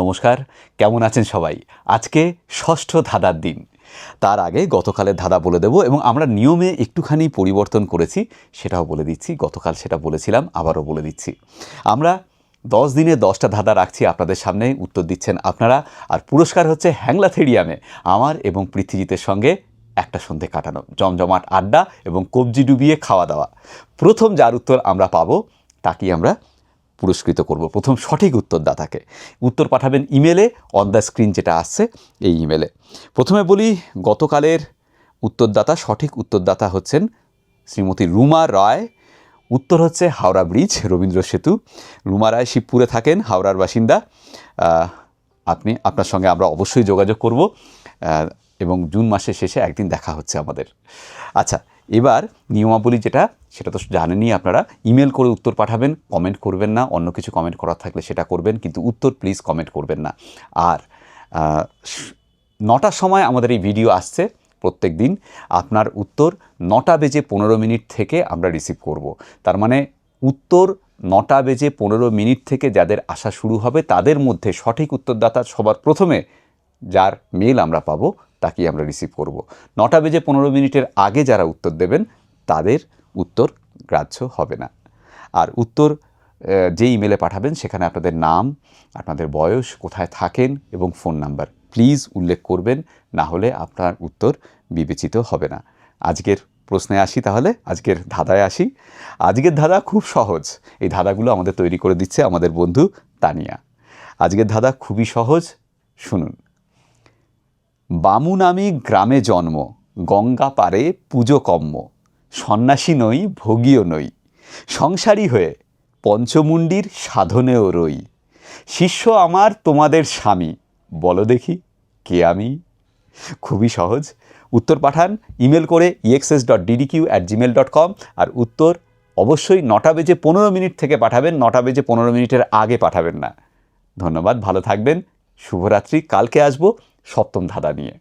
নমস্কার, কেমন আছেন সবাই? আজকে ষষ্ঠ ধাঁধার দিন। তার আগে গতকালের ধাঁধা বলে দেব এবং আমরা নিয়মে একটুখানি পরিবর্তন করেছি, সেটাও বলে দিচ্ছি। গতকাল সেটা বলেছিলাম, আবারও বলে দিচ্ছি। আমরা দশ দিনে দশটা ধাঁধা রাখছি আপনাদের সামনে, উত্তর দিচ্ছেন আপনারা। আর পুরস্কার হচ্ছে হ্যাংলা থেরিয়ামে আমার এবং পৃথ্বীজিতের সঙ্গে একটা সন্ধে কাটানো, জমজমাট আড্ডা এবং কবজি ডুবিয়ে খাওয়া দাওয়া। প্রথম যার উত্তর আমরা পাবো, তাকেই আমরা পুরস্কৃত করব। প্রথম সঠিক উত্তরদাতাকে। উত্তর পাঠাবেন ইমেলে অন দ্য স্ক্রিন যেটা আসছে এই ইমেলে। প্রথমে বলি, গতকালের উত্তরদাতা, সঠিক উত্তরদাতা হচ্ছেন শ্রীমতী রুমা রায়। উত্তর হচ্ছে হাওড়া ব্রিজ, রবীন্দ্র সেতু। রুমা রায় শিবপুরে থাকেন, হাওড়ার বাসিন্দা। আপনি, আপনার সঙ্গে আমরা অবশ্যই যোগাযোগ করব। এবং জুন মাসের শেষে একদিন দেখা হচ্ছে আমাদের। আচ্ছা এবার নিয়মাবলী যেটা, সেটা তো জানেনই আপনারা ইমেল করে উত্তর পাঠাবেন কমেন্ট করবেন না, অন্য কিছু কমেন্ট করার থাকলে সেটা করবেন, কিন্তু উত্তর প্লিজ কমেন্ট করবেন না। আর নটার সময় আমাদের এই ভিডিও আসছে, প্রত্যেক দিন, আপনার উত্তর নটা বেজে পনেরো মিনিট থেকে আমরা রিসিভ করব। তার মানে উত্তর নটা বেজে পনেরো মিনিট থেকে যাদের আসা শুরু হবে, তাদের মধ্যে সঠিক উত্তরদাতা সবার প্রথমে, যার মেল আমরা পাবো তাকেই আমরা রিসিভ করব। নটা বেজে পনেরো মিনিটের আগে যারা উত্তর দেবেন, তাদের উত্তর গ্রাহ্য হবে না। আর উত্তর যে ইমেলে পাঠাবেন, সেখানে আপনাদের নাম, আপনাদের বয়স, কোথায় থাকেন এবং ফোন নাম্বার প্লিজ উল্লেখ করবেন, না হলে আপনার উত্তর বিবেচিত হবে না। আজকের প্রশ্নে আসি তাহলে, আজকের ধাঁধায় আসি। আজকের ধাঁধা খুব সহজ। এই ধাঁধাগুলো আমাদের তৈরি করে দিচ্ছে আমাদের বন্ধু তানিয়া। আজকের ধাঁধা খুবই সহজ, শুনুন। বামু নামী গ্রামে জন্ম, গঙ্গা পারে পুজো কম্ম, সন্ন্যাসী নই, ভোগীও নই। সংসারী হয়ে পঞ্চমুণ্ডির সাধনেও রই। শিষ্য আমার তোমাদের স্বামী, বলো দেখি কে আমি? খুবই সহজ, উত্তর পাঠান ইমেল করে EXS dot DDQ at Gmail dot com আর উত্তর অবশ্যই নটা বেজে পনেরো মিনিট থেকে পাঠাবেন, নটা বেজে পনেরো মিনিটের আগে পাঠাবেন না। ধন্যবাদ, ভালো থাকবেন, শুভরাত্রি, কালকে আসব। সপ্তম ধাঁধা নিয়ে।